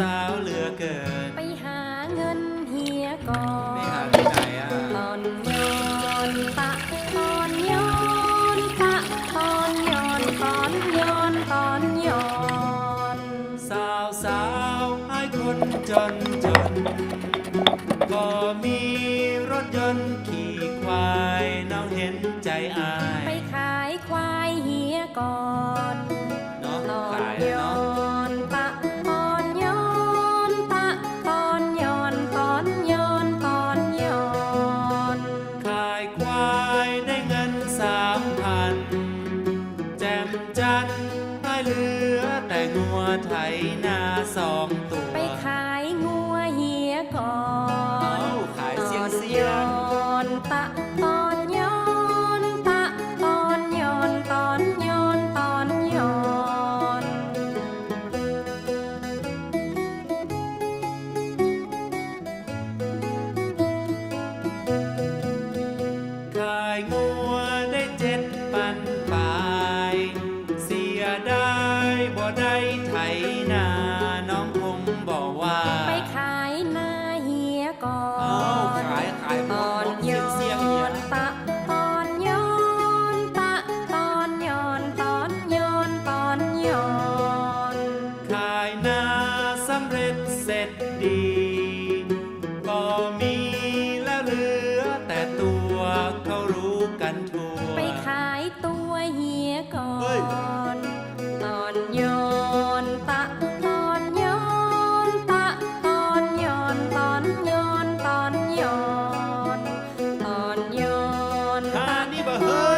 สาวเหลือเกิน ไปหาเงินเฮียก่อไม่หานที่ไหนอะตอนย้อนปะตอนย้อนปะตอนย้อนตอนย้อนตอนย้อนสาวสาวๆให้คนจนจนก็มีรถยนต์ขี่ควายน้องเห็นใจอาย ไปข ไถนาสอำเร็จเสร็จดี ก็มีแล้วเหลือแต่ตัวเขารู้กันทั่ว ไปขายตัวเฮียก่อน ตอนโยนตะตอนโยนตะตอนโยนตอนโยนตอนโยนตอนโยนตะนี่บ่เฮ้